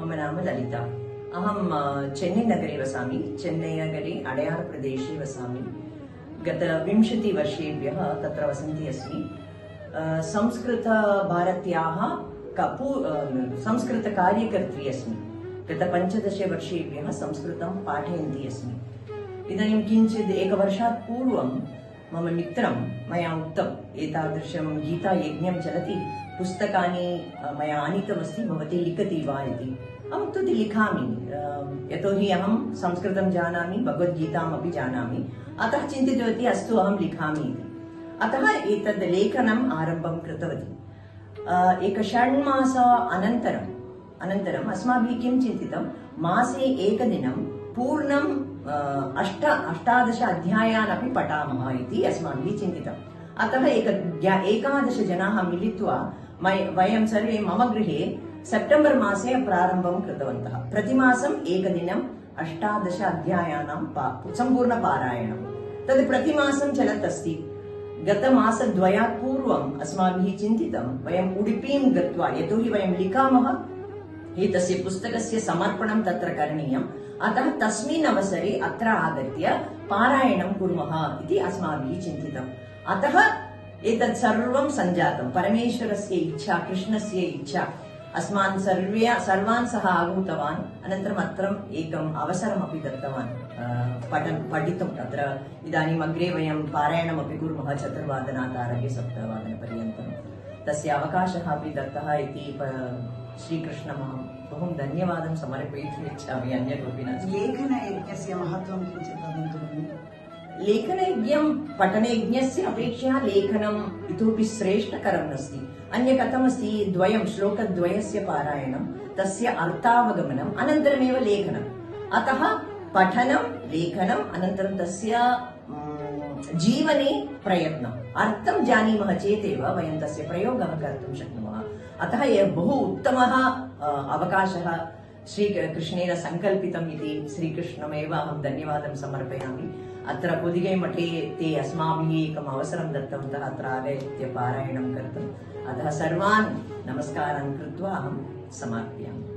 मम नाम ललिता। अहं अ, वसामि। चेन्नैनगरे अडयारप्रदेशे वसामि। गत विंशतिवर्षेभ्यः तत्र वसन्ती अस्मि। अ, संस्कृतभारत्याः कपू अ, संस्कृतकार्यकर्त्री अस्मि। गत पञ्चदशवर्षेभ्यः संस्कृतं पाठयन्ती अस्मि। इदानीं किञ्चित् एकवर्षात् पूर्वं मम मित्रं मया उक्तम् एतादृशं गीतायज्ञं चलति। पुस्तकानि मया आनीतमस्ति भवती लिखति वा इति। अहम् उक्तवती लिखामि। अ, यतोहि अहं संस्कृतं जानामि भगवद्गीतामपि जानामि। अतः चिन्तितवती अस्तु अहं लिखामि इति। अतः एतद् लेखनम् आरम्भं कृतवती। एक षण्मास अनन्तरम् अनन्तरम् अस्माभिः किं चिन्तितं? मासे एकदिनं पूर्णं अ, अष्ट अष्टादश अध्यायान् पठामः इति अस्माभिः चिन्तितम् अतः एक एकादश जनाः मिलित्वा वयं सर्वे मम गृहे सेप्टेम्बर् मासे प्रारम्भं कृतवन्तः। प्रतिमासम् एकदिनम् अष्टादश अध्यायानां पा- सम्पूर्णपारायणं तद् प्रतिमासं चलत् अस्ति गतमासद्वयात् पूर्वम् अस्माभिः चिन्तितं वयम् उडुपीं गत्वा यतोहि वयं लिखामः, एतस्य पुस्तकस्य समर्पणं तत्र करणीयम्। अतः तस्मिन् अवसरे अत्र आगत्य पारायणं कुर्मः इति अस्माभिः चिन्तितम् अतः एतत् सर्वं सञ्जातं। परमेश्वरस्य इच्छा, कृष्णस्य इच्छा अस्मान् सर्वे सर्वान् सः आहूतवान् अनन्तरम् अत्र एकम् अवसरमपि दत्तवान् पठन् पठितुं तत्र इदानीम् अग्रे वयं पारायणमपि कुर्मः चतुर्वादनात् आरभ्य सप्तवादनपर्यन्तं तस्य अवकाशः अपि दत्तः इति श्रीकृष्णमहं बहु धन्यवादं समर्पयितुम् इच्छामि अन्य कोऽपि नास्ति लेखनयज्ञस्य महत्त्वं किञ्चित्? लेखनयज्ञं पठनयज्ञस्य अपेक्षया लेखनम् इतोपि श्रेष्ठकरम् अस्ति। अन्य कथमस्ति द्वयं श्लोकद्वयस्य पारायणं तस्य अर्थावगमनम् अनन्तरमेव लेखनम्। अतः पठनं लेखनम् अनन्तरं तस्य जीवने प्रयत्नम्। अर्थं जानीमः चेदेव वयं तस्य प्रयोगः कर्तुं शक्नुमः। अतः एव बहु उत्तमः अ, अवकाशः श्रीकृष्णेन सङ्कल्पितम् इति श्रीकृष्णमेव अहं धन्यवादं समर्पयामि. अत्र पुदिगै मठे ते अस्माभिः एकम् अवसरं दत्तवन्तः अत्र आगत्य पारायणं कर्तुम्। अतः सर्वान् नमस्कारान् कृत्वा अहं समार्पयामि।